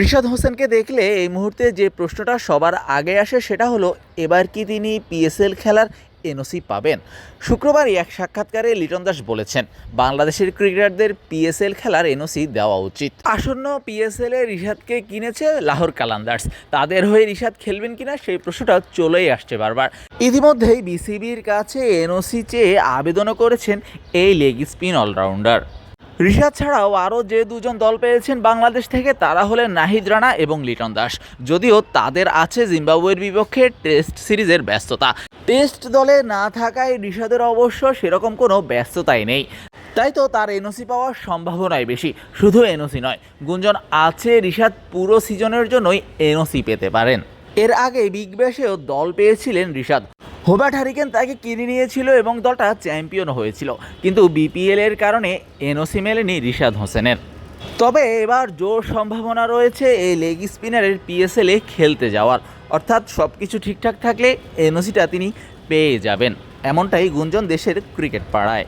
রিশাদ হোসেনকে দেখলে এই মুহূর্তে যে প্রশ্নটা সবার আগে আসে সেটা হলো, এবার কি তিনি পিএসএল খেলার এনওসি পাবেন? শুক্রবার এক সাক্ষাৎকারে লিটন দাস বলেছেন, বাংলাদেশের ক্রিকেটারদের পিএসএল খেলার এনওসি দেওয়া উচিত। আসন্ন পিএসএল এ রিশাদকে কিনেছে লাহোর কালান্দার্স। তাদের হয়ে রিশাদ খেলবেন কিনা সেই প্রশ্নটা চলেই আসছে বারবার। ইতিমধ্যেই বিসিবির কাছে এনওসি চেয়ে আবেদনও করেছেন এই লেগ স্পিন অলরাউন্ডার। ঋষাদ ছাড়াও আরও যে দুজন দল পেয়েছেন বাংলাদেশ থেকে, তারা হলেন নাহিদ রানা এবং লিটন দাস। যদিও তাদের আছে জিম্বাবুয়ের বিপক্ষে টেস্ট সিরিজের ব্যস্ততা। টেস্ট দলে না থাকায় ঋষাদের অবশ্য সেরকম কোনো ব্যস্ততাই নেই। তাই তো তার এনওসি পাওয়ার সম্ভাবনাই বেশি। শুধু এনওসি নয়, গুঞ্জন আছে ঋষাদ পুরো সিজনের জন্যই এনওসি পেতে পারেন। এর আগে বিগ ব্যাশেও দল পেয়েছিলেন ঋষাদ হোবার্ট হারিকেন তাকে কিনে নিয়েছিল এবং দলটা চ্যাম্পিয়ন হয়েছিল। কিন্তু বিপিএল এর কারণে এনওসি মেলেনি রিশাদ হোসেনের। তবে এবার জোর সম্ভাবনা রয়েছে এই লেগ স্পিনারের পিএসএল এ খেলতে যাওয়ার। অর্থাৎ সব কিছু ঠিকঠাক থাকলে এনওসিটা তিনি পেয়ে যাবেন। এমনটাই গুঞ্জন দেশের ক্রিকেট পাড়ায়।